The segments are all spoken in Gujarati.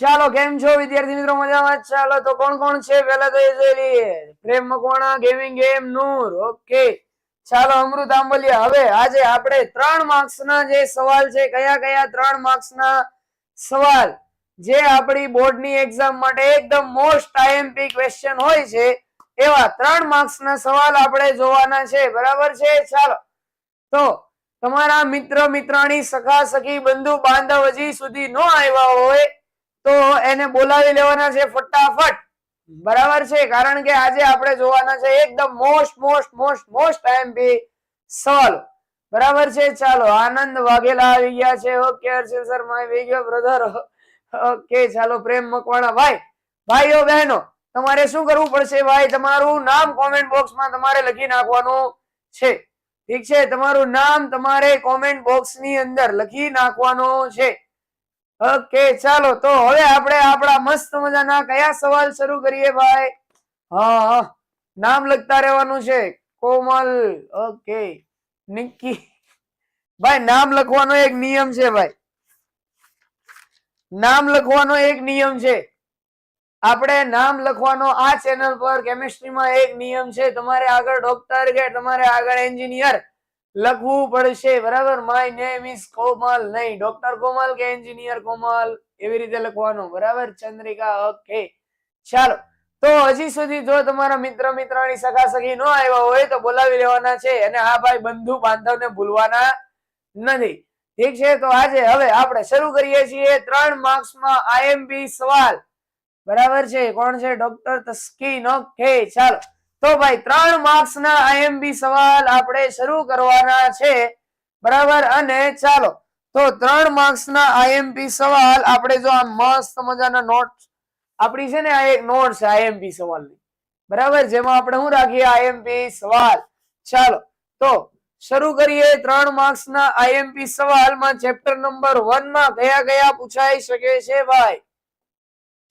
ચાલો, કેમ છો વિદ્યાર્થી મિત્રો? મજામાં ચાલો, તો કોણ કોણ છે? પેલા તો એ જોઈ Prem Makwana gaming game Noor okay ચાલો, અમૃત આંબલિયા. હવે આજે આપણે ત્રણ માર્ક્સ ના જે સવાલ છે, કયા કયા ત્રણ માર્ક્સ ના સવાલ, જે આપણી બોર્ડની એક્ઝામ માટે એકદમ મોસ્ટ આઈએમપી ક્વેશ્ચન હોય છે, એવા ત્રણ માર્ક્સ ના સવાલ આપણે જોવાના છે. બરાબર છે? ચાલો. તો તમારા મિત્ર, મિત્રાણી, સખા, સખી, બંધુ, બાંધવ હજી સુધી ન આવ્યા હોય તો એને બોલાવી લેવાના છે ફટાફટ. બરાબર છે? કારણ કે આજે આપણે જોવાના છે એકદમ most most most most IMP solve બરાબર છે? ચાલો, આનંદ વાઘેલા આવી ગયા છે. ઓકે હર્ષિલ સર માય ગયો બ્રધર ઓકે ચાલો, પ્રેમ મકવાણા. ભાઈ, ભાઈઓ, બહેનો, તમારે શું કરવું પડશે? ભાઈ, તમારું નામ કોમેન્ટ બોક્સમાં તમારે લખી નાખવાનું છે. ઠીક છે? તમારું નામ તમારે કોમેન્ટ બોક્સની અંદર લખી નાખવાનું છે. ઓકે, ચાલો, તો હવે આપણે આપણા મસ્ત મજાના કયા સવાલ શરૂ કરીએ ભાઈ? હા નામ લખતા રહેવાનું છે. કોમલ, ઓકે. નિક્કી. ભાઈ, નામ લખવાનો એક નિયમ છે ભાઈ. નામ લખવાનો એક નિયમ છે. આપણે નામ લખવાનો આ ચેનલ પર કેમિસ્ટ્રીમાં એક નિયમ છે. તમારે આગળ ડોક્ટર કે તમારે આગળ એન્જિનિયર લખવું પડશે, બરાબર? માય નેમ ઇઝ કોમલ નહીં. ડોક્ટર કોમલ કે એન્જિનિયર કોમલ એવી રીતે લખવાનું, બરાબર? ચંદ્રિકા ઓકે ચાલો. તો હજી સુધી જો તમારા મિત્ર મિત્રની સખા સખી ન આવ્યા હોય તો બોલાવી લેવાના છે. અને આ ભાઈ બંધુ બાંધવને ભૂલવાના નથી. ઠીક છે? તો આજે હવે આપણે શરૂ કરીએ છીએ ત્રણ માર્ક્સમાં આઈએમપી સવાલ. બરાબર છે? કોણ છે? ડોક્ટર તસ્કીન ઓકે ચાલો. તો ભાઈ ત્રણ માર્ક્સ ના આઈએમબી સવાલ આપણે શરૂ કરવાના છે. બરાબર? અને ચાલો, તો ત્રણ માર્ક્સ ના આઈએમપી સવાલ આપણે જો આ મસ્ત મજાના નોટ આપણી છે ને આ એક નોટ છે આઈએમપી સવાલની. બરાબર? જેમાં આપણે શું રાખીએ? આઈએમપી સવાલ. ચાલો, તો શરૂ કરીએ ત્રણ માર્ક્સ ના આઈએમપી સવાલમાં. ચેપ્ટર નંબર વનમાં કયા કયા પૂછાઈ શકે છે ભાઈ?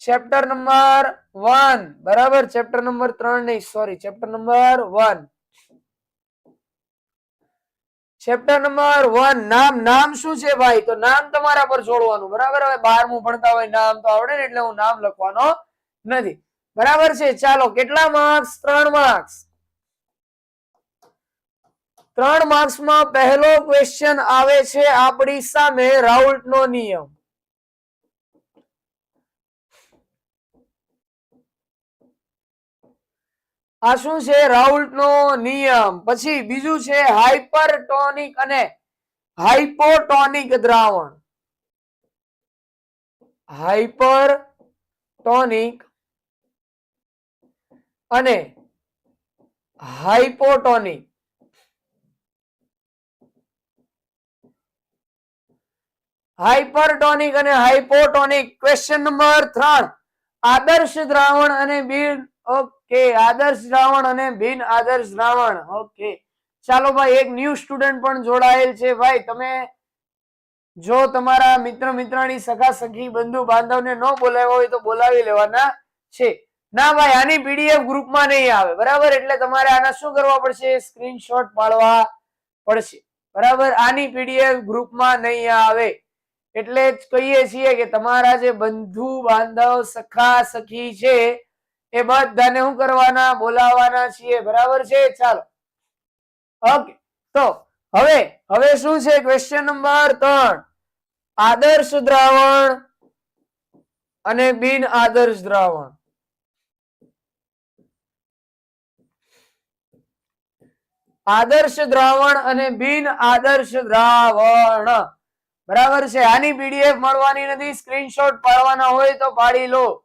ચેપ્ટર નંબર વન બરાબર? ચેપ્ટર નંબર ત્રણ નહીં sorry chapter number one chapter number one નામ નામ શું છે ભાઈ? તો નામ તમારા પર છોડવાનું બરાબર? હવે બારમું ભણતા હોય નામ તો આવડે ને એટલે હું નામ લખવાનો નથી. બરાબર છે? ચાલો, કેટલા માર્ક્સ ત્રણ માર્ક્સ ત્રણ માર્ક્સમાં પહેલો ક્વેશ્ચન આવે છે આપણી સામે રાઉલ્ટ નો નિયમ. આ શું છે? રાઉલ્ટ નો નિયમ. પછી બીજું છે હાઇપરટોનિક અને હાઇપોટોનિક દ્રાવણ. હાઇપરટોનિક અને હાઇપોટોનિક હાઇપરટોનિક અને હાઇપોટોનિક ક્વેશ્ચન નંબર ત્રણ આદર્શ દ્રાવણ અને બિન ઓકે આદર્શ દ્રાવણ અને બિન આદર્શ દ્રાવણ ઓકે ચાલો ભાઈ, એક ન્યુ સ્ટુડન્ટ પણ જોડાયેલ છે. ભાઈ, તમે જો તમારા મિત્ર મિત્રાણી સખા સખી બંધુ બાંધવને ન બોલાવ્યા હોય તો બોલાવી લેવાના છે. ના ભાઈ, આની પીડીએફ ગ્રુપમાં નહીં આવે. બરાબર? એટલે તમારે આના શું કરવા પડશે? સ્ક્રીનશોટ પાડવા પડશે. બરાબર? આની પીડીએફ ગ્રુપમાં નહીં આવે. એટલે જ કહીએ છીએ કે તમારા જે બંધુ બાંધવ સખા સખી છે એ બધાને શું કરવાના? બોલાવવાના છીએ. બરાબર છે? ચાલો. ઓકે. તો હવે હવે શું છે? ક્વેશ્ચન નંબર ત્રણ. આદર્શ દ્રાવણ અને બિન આદર્શ દ્રાવણ. આદર્શ દ્રાવણ અને બિન આદર્શ દ્રાવણ. બરાબર છે? આની પીડીએફ મળવાની નથી. સ્ક્રીનશોટ પાડવાના હોય તો પાડી લો.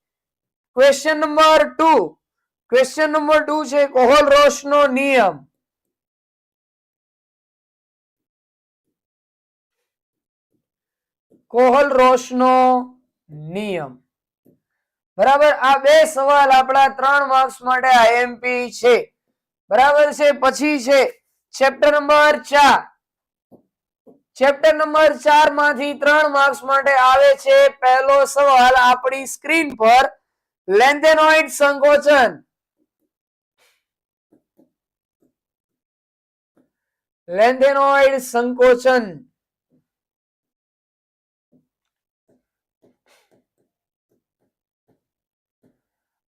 Question number two question number two છે કોહલ રોશ નો નિયમ. કોહલ રોશનો નિયમ. બરાબર? આ બે સવાલ આપણા ત્રણ માર્ક્સ માટે આઈએમપી છે. બરાબર છે? પછી છે ચેપ્ટર નંબર ચાર. ચેપ્ટર નંબર ચારમાંથી ત્રણ માર્ક્સ માટે આવે છે પહેલો સવાલ આપણી સ્ક્રીન પર. લેન્થેનોઇડ સંકોચન. લેન્થેનોઇડ સંકોચન.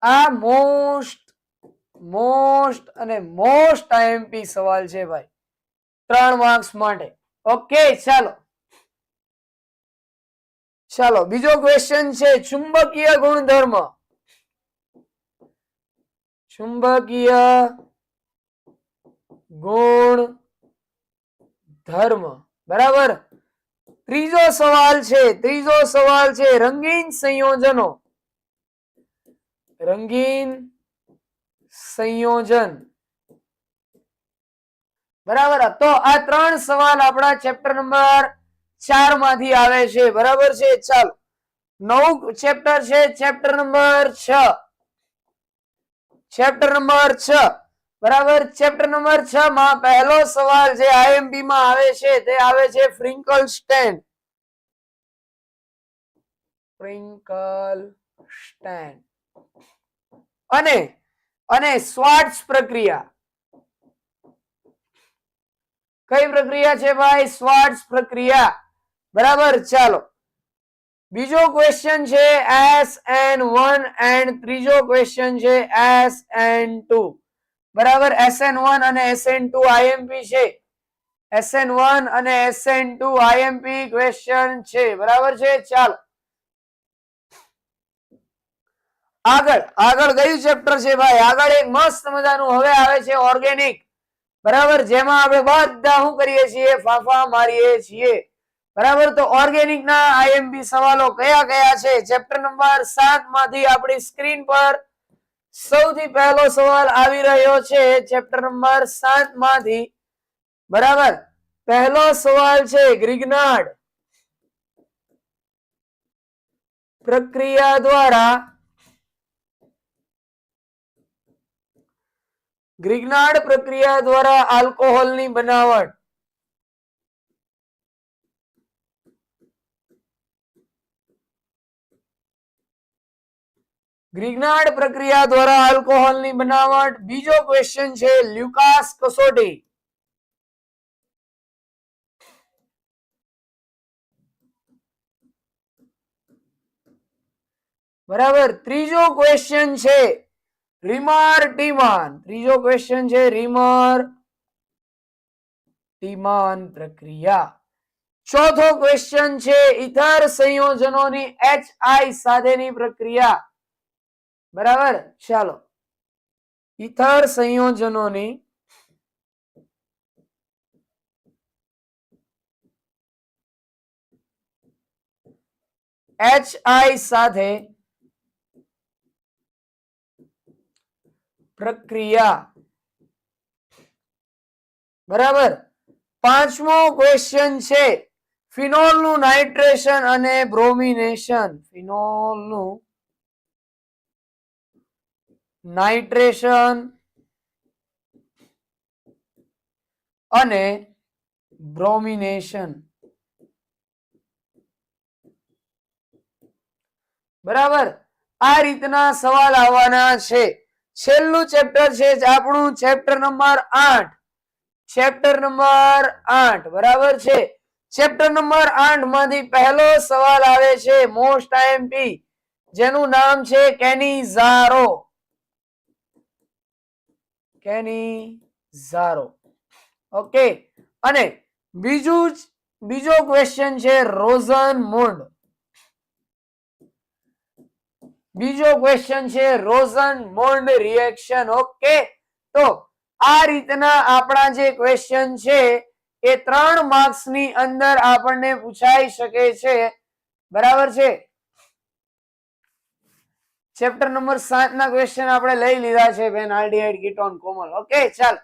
આ મોસ્ટ મોસ્ટ અને મોસ્ટ આઈએમપી સવાલ છે ભાઈ. ત્રણ માર્ક્સ માટે. ઓકે, ચાલો. ચાલો, બીજો ક્વેશ્ચન છે, ચુંબકીય ગુણધર્મ. ચુંબકીય ગુણ ધર્મ. બરાબર? ત્રીજો સવાલ છે, ત્રીજો સવાલ છે, રંગીન સંયોજનો. રંગીન સંયોજન. બરાબર? તો આ ત્રણ સવાલ આપણા ચેપ્ટર નંબર ચારમાંથી આવે છે. બરાબર છે? ચાલો. નવું ચેપ્ટર છે ચેપ્ટર નંબર છ. ચેપ્ટર નંબર છ. બરાબર? ચેપ્ટર નંબર છ માં પહેલો સવાલ જે આઈએમપી માં આવે છે તે આવે છે ફ્રિંકલ સ્ટેન્ડ ફ્રિંકલ સ્ટેન્ડ અને અને સ્વાર્ટ્સ પ્રક્રિયા. કઈ પ્રક્રિયા છે ભાઈ? સ્વાર્ટ્સ પ્રક્રિયા. બરાબર? ચાલો. બીજો ક્વેશ્ચન છે એસ એન વન એન્ડ ત્રીજો ક્વેશ્ચન છે એસ એન ટુ બરાબર? એસ એન વન અને એસ એન ટુ આઈએમપી છે. એસ એન વન અને S N two IMP question છે. બરાબર છે? ચાલો. આગળ આગળ કયું ચેપ્ટર છે ભાઈ? આગળ એક મસ્ત મજાનું હવે આવે છે ઓર્ગેનિક બરાબર? જેમાં આપણે બધા શું કરીએ છીએ? ફાફા મારીએ છીએ. બરાબર? તો ઓર્ગેનિક ના આઈએમપી સવાલો કયા કયા છે? ચેપ્ટર નંબર 7 માંથી આપણી સ્ક્રીન પર સૌથી પહેલો સવાલ આવી રહ્યો છે ચેપ્ટર નંબર 7 માંથી. બરાબર? પહેલો સવાલ છે ગ્રિગ્નાર્ડ પ્રક્રિયા દ્વારા ગ્રિગનાડ પ્રક્રિયા દ્વારા આલ્કોહોલની બનાવટ. ગ્રિગ્નાર્ડ પ્રક્રિયા દ્વારા આલ્કોહોલની બનાવટ. બીજો ક્વેશ્ચન છે લ્યુકાસ કસોટી. બરાબર. ત્રીજો ક્વેશ્ચન છે રીમર ટીમાન. ત્રીજો ક્વેશ્ચન છે રીમર ટીમાન પ્રક્રિયા. ચોથો ક્વેશ્ચન છે ઇથર સંયોજનોની એચ આઈ સાથેની પ્રક્રિયા. બરાબર? ચાલો. ઇથર સંયોજનોની એચ આઈ સાથે પ્રક્રિયા. બરાબર? પાંચમો ક્વેશ્ચન છે ફિનોલનું નાઇટ્રેશન અને બ્રોમિનેશન. ફિનોલનું નાઇટ્રેશન અને બ્રોમિનેશન. બરાબર? આ રીતના સવાલ આવવાના છે. છેલ્લું ચેપ્ટર છે આપણું ચેપ્ટર નંબર આઠ. ચેપ્ટર નંબર આઠ, બરાબર છે? ચેપ્ટર નંબર આઠમાંથી પહેલો સવાલ આવે છે મોસ્ટ આઈએમપી જેનું નામ છે કેની કેની? ઝારો. ઓકે. અને બીજું બીજો ક્વેશ્ચન છે રોઝન મોન્ડ બીજો ક્વેશ્ચન છે રોઝન મોન્ડ રિએક્શન ઓકે. તો આ રીતના આપણા જે ક્વેશ્ચન છે એ ત્રણ માર્ક્સની અંદર આપણને પૂછાઈ શકે છે. બરાબર છે? ચેપ્ટર નંબર સાત ના ક્વેશ્ચન આપણે લઈ લીધા છે બેન આલ્ડીહાઇડ કીટોન કોમલ ઓકે ચાલ.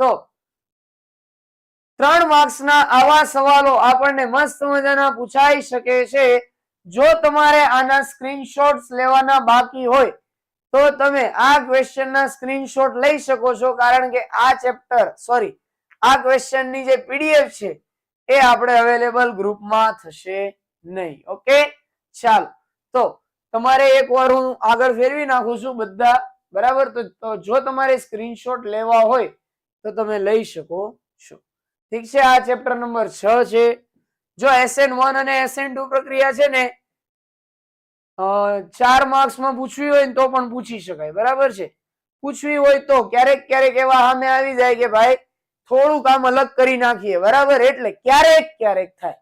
તો ત્રણ માર્ક્સ ના આવા સવાલો આપણને મસ્ત મજાના પૂછાઈ શકે છે. જો તમારે આના સ્ક્રીનશોટ્સ લેવાના બાકી હોય, તો તમે આ ક્વેશ્ચન ના સ્ક્રીનશોટ લઈ શકો છો, કારણ કે આ ચેપ્ટર સોરી આ ક્વેશ્ચનની જે પીડીએફ છે, એ આપણે અવેલેબલ ગ્રુપમાં થશે નહીં. ઓકે ચાલો. તો તમારે એકવાર હું આગળ ફેરવી નાખું છું બધા, બરાબર? તો જો તમારે સ્ક્રીનશોટ લેવા હોય, તો તમે લઈ શકો છો. ઠીક છે? આ ચેપ્ટર નંબર છ છે. જો એસએન વન અને એસએન ટુ પ્રક્રિયા છે ને ચાર માર્ક્સમાં પૂછવી હોય તો પણ પૂછી શકાય, બરાબર છે? પૂછવી હોય તો ક્યારેક ક્યારેક એવા સામે આવી જાય કે ભાઈ થોડું કામ અલગ કરી નાખીએ, બરાબર? એટલે ક્યારેક ક્યારેક થાય.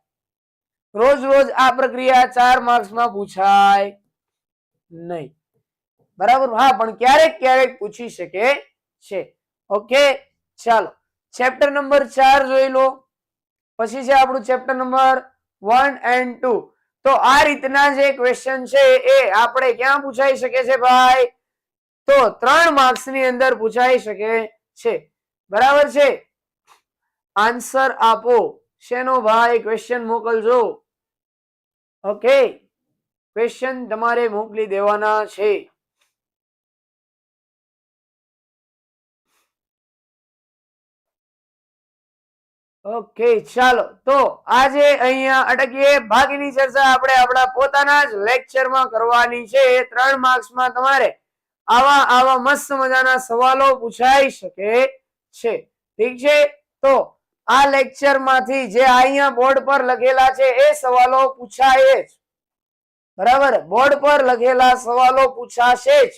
રોજ રોજ આ પ્રક્રિયા ચાર માર્ક્સમાં પૂછાય. નહીં. બરાબર? હા, પણ ક્યારેક ક્યારેક પૂછી શકે છે. ઓકે, ચાલો. ચેપ્ટર નંબર ચાર જોઈ લો. પછી છે આપણું chapter number one and two તો આ રીતના જે ક્વેશ્ચન છે એ આપણે ક્યાં પૂછાઈ શકે છે ભાઈ? તો ત્રણ માર્ક્સની અંદર પૂછાઈ શકે છે. બરાબર છે? આન્સર આપો. શેનો ભાઈ? ક્વેશ્ચન મોકલજો. ઓકે? ક્વેશ્ચન તમારે મોકલી દેવાના છે. ઓકે ચાલો. તો આજે અહીંયા અટકીએ. બાકીની ચર્ચા આપણે આપણા પોતાના જ લેક્ચરમાં કરવાની છે. ત્રણ માર્ક્સમાં તમારે આવા આવા મસ્ત મજાના સવાલો પૂછાઈ શકે છે. ઠીક છે? તો આ લેક્ચરમાંથી જે અહીંયા બોર્ડ પર લખેલા છે, એ સવાલો પૂછાય જ. બરાબર? બોર્ડ પર લખેલા સવાલો પૂછાશે જ.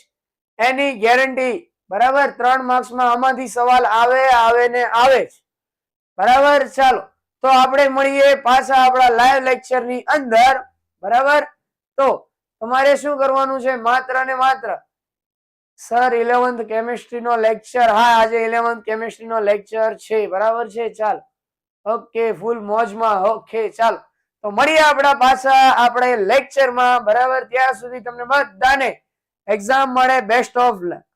એની ગેરંટી. બરાબર? ત્રણ માર્ક્સમાં આમાંથી સવાલ આવે આવે ને આવે જ. બરાબર? ચાલો. તો આપણે મળીએ પાછા આપણા લાઈવ લેક્ચરની અંદર. બરાબર? તો તમારે શું કરવાનું છે? માત્ર ને માત્ર સર ઇલેવન્થ કેમિસ્ટ્રી નો લેક્ચર હા, આજે ઇલેવન્થ કેમિસ્ટ્રી નો લેક્ચર છે. બરાબર છે? ચાલ. ઓકે ફૂલ મોજમાં. ઓકે ચાલો. તો મળીએ આપણા પાછા આપણે લેક્ચરમાં બરાબર? ત્યાં સુધી તમને બધાને એક્ઝામ મળે. Best of luck